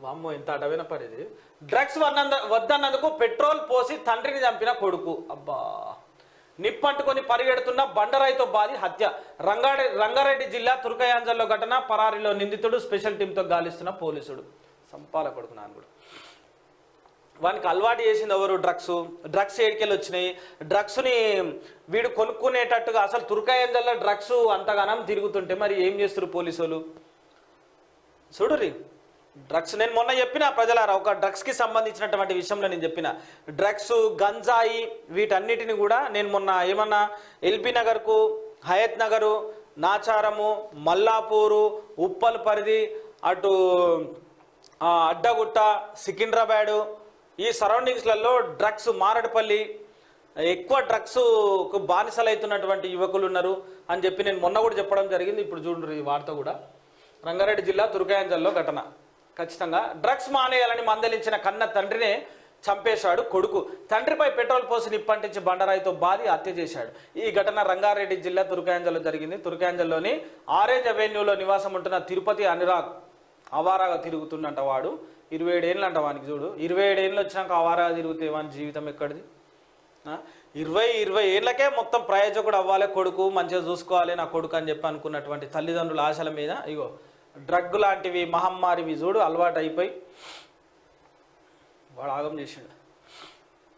వామ్మో ఇంత అడవిన పరిది drugs వన్నంద వద్దన్నందుకు petrol పోసి తండ్రిని చంపిన కొడుకు. అబ్బా. నిప్పంటుకొని పరిగెడుతున్న బండరాయితో బాది హత్య. రంగారెడ్డి రంగారెడ్డి జిల్లా తుర్కయాంజల్లో ఘటన పరారీలో నిందితుడు స్పెషల్ టీంతో గాలిస్తున్న పోలీసుడు. సంపాల కొడుకు నాన్న కూడా వానికి అలవాటు చేసింది ఎవరు? డ్రగ్స్. డ్రగ్స్ ఏడికెళ్ళి వచ్చినాయి. డ్రగ్స్ని వీడు కొనుక్కునేటట్టుగా అసలు తుర్కాయంజల్లో డ్రగ్స్ అంతగానం తిరుగుతుంటే మరి ఏం చేస్తారు పోలీసులు? చూడురి డ్రగ్స్ నేను మొన్న చెప్పిన ప్రజలారా ఒక డ్రగ్స్కి సంబంధించినటువంటి విషయంలో నేను చెప్పిన. డ్రగ్స్ గంజాయి వీటన్నిటిని కూడా నేను మొన్న ఏమన్నా ఎల్బీ నగర్కు హయత్ నగరు నాచారము మల్లాపూరు ఉప్పల్ పరిధి అటు అడ్డగుట్ట సికింద్రాబాడు ఈ సరౌండింగ్స్లలో డ్రగ్స్ మారడపల్లి ఎక్కువ డ్రగ్స్ బానిసలవుతున్నటువంటి యువకులు ఉన్నారు అని చెప్పి నేను మొన్న కూడా చెప్పడం జరిగింది. ఇప్పుడు చూడండి ఈ వార్త కూడా. రంగారెడ్డి జిల్లా తుర్కాయంజల్లో ఘటన. ఖచ్చితంగా. డ్రగ్స్ మానేయాలని మందలించిన కన్న తండ్రినే చంపేశాడు కొడుకు. తండ్రిపై పెట్రోల్ పోసి నిప్పంటించి బండరాయితో బాధి హత్య చేశాడు. ఈ ఘటన రంగారెడ్డి జిల్లా తుర్కాయంజల్లో జరిగింది. తుర్కాయంజల్లోని ఆరెంజ్ అవెన్యూలో నివాసం ఉంటున్న తిరుపతి అనురాగ్ అవారాగా తిరుగుతుండంట వాడు. ఇరవై ఏడేళ్ళు అంట వానికి చూడు. ఇరవై ఏడేళ్ళు వచ్చినాక అవారాగా తిరిగితే వాని జీవితం ఎక్కడిది? ఇరవై ఇరవై ఏళ్ళకే మొత్తం ప్రయోజకుడు అవ్వాలి కొడుకు మంచిగా చూసుకోవాలి నా కొడుకు అని చెప్పి అనుకున్నటువంటి తల్లిదండ్రుల ఆశల మీద ఇగో డ్రగ్ లాంటివి మహమ్మారివి చూడు అలవాటు అయిపోయి వాడు ఆగం చేసిండు.